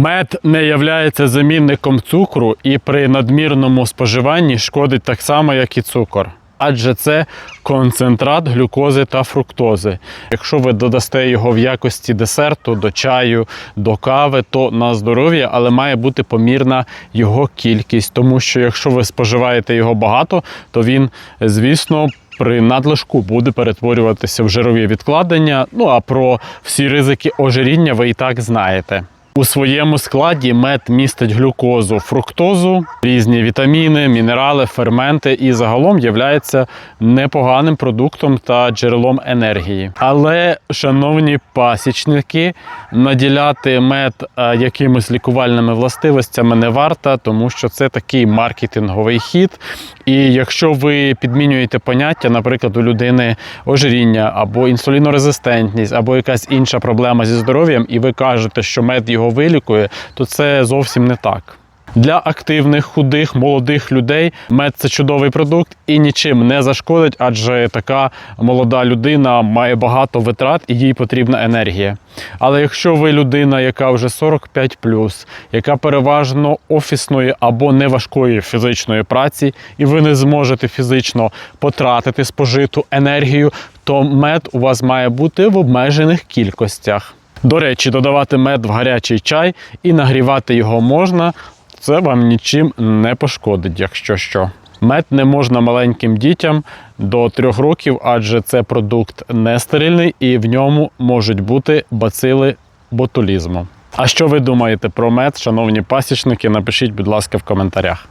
Мед не являється замінником цукру і при надмірному споживанні шкодить так само, як і цукор. Адже це концентрат глюкози та фруктози. Якщо ви додасте його в якості десерту до чаю, до кави, то на здоров'я, але має бути помірна його кількість. Тому що якщо ви споживаєте його багато, то він, звісно, при надлишку буде перетворюватися в жирові відкладення. Ну а про всі ризики ожиріння ви і так знаєте. У своєму складі мед містить глюкозу, фруктозу, різні вітаміни, мінерали, ферменти і загалом є непоганим продуктом та джерелом енергії. Але, шановні пасічники, наділяти мед е, якимись лікувальними властивостями не варто, тому що це такий маркетинговий хід. І якщо ви підмінюєте поняття, наприклад, у людини ожиріння або інсулінорезистентність, або якась інша проблема зі здоров'ям, і ви кажете, що мед його вилікує, то це зовсім не так. Для активних, худих, молодих людей мед це чудовий продукт і нічим не зашкодить, адже така молода людина має багато витрат і їй потрібна енергія. Але якщо ви людина, яка вже 45 яка переважно офісної або неважкої фізичної праці, і ви не зможете фізично потратити спожиту енергію, то мед у вас має бути в обмежених кількостях. До речі, додавати мед в гарячий чай і нагрівати його можна. Це вам нічим не пошкодить, якщо що. Мед не можна маленьким дітям до 3 років, адже це продукт нестерильний і в ньому можуть бути бацили ботулізму. А що ви думаєте про мед, шановні пасічники? Напишіть, будь ласка, в коментарях.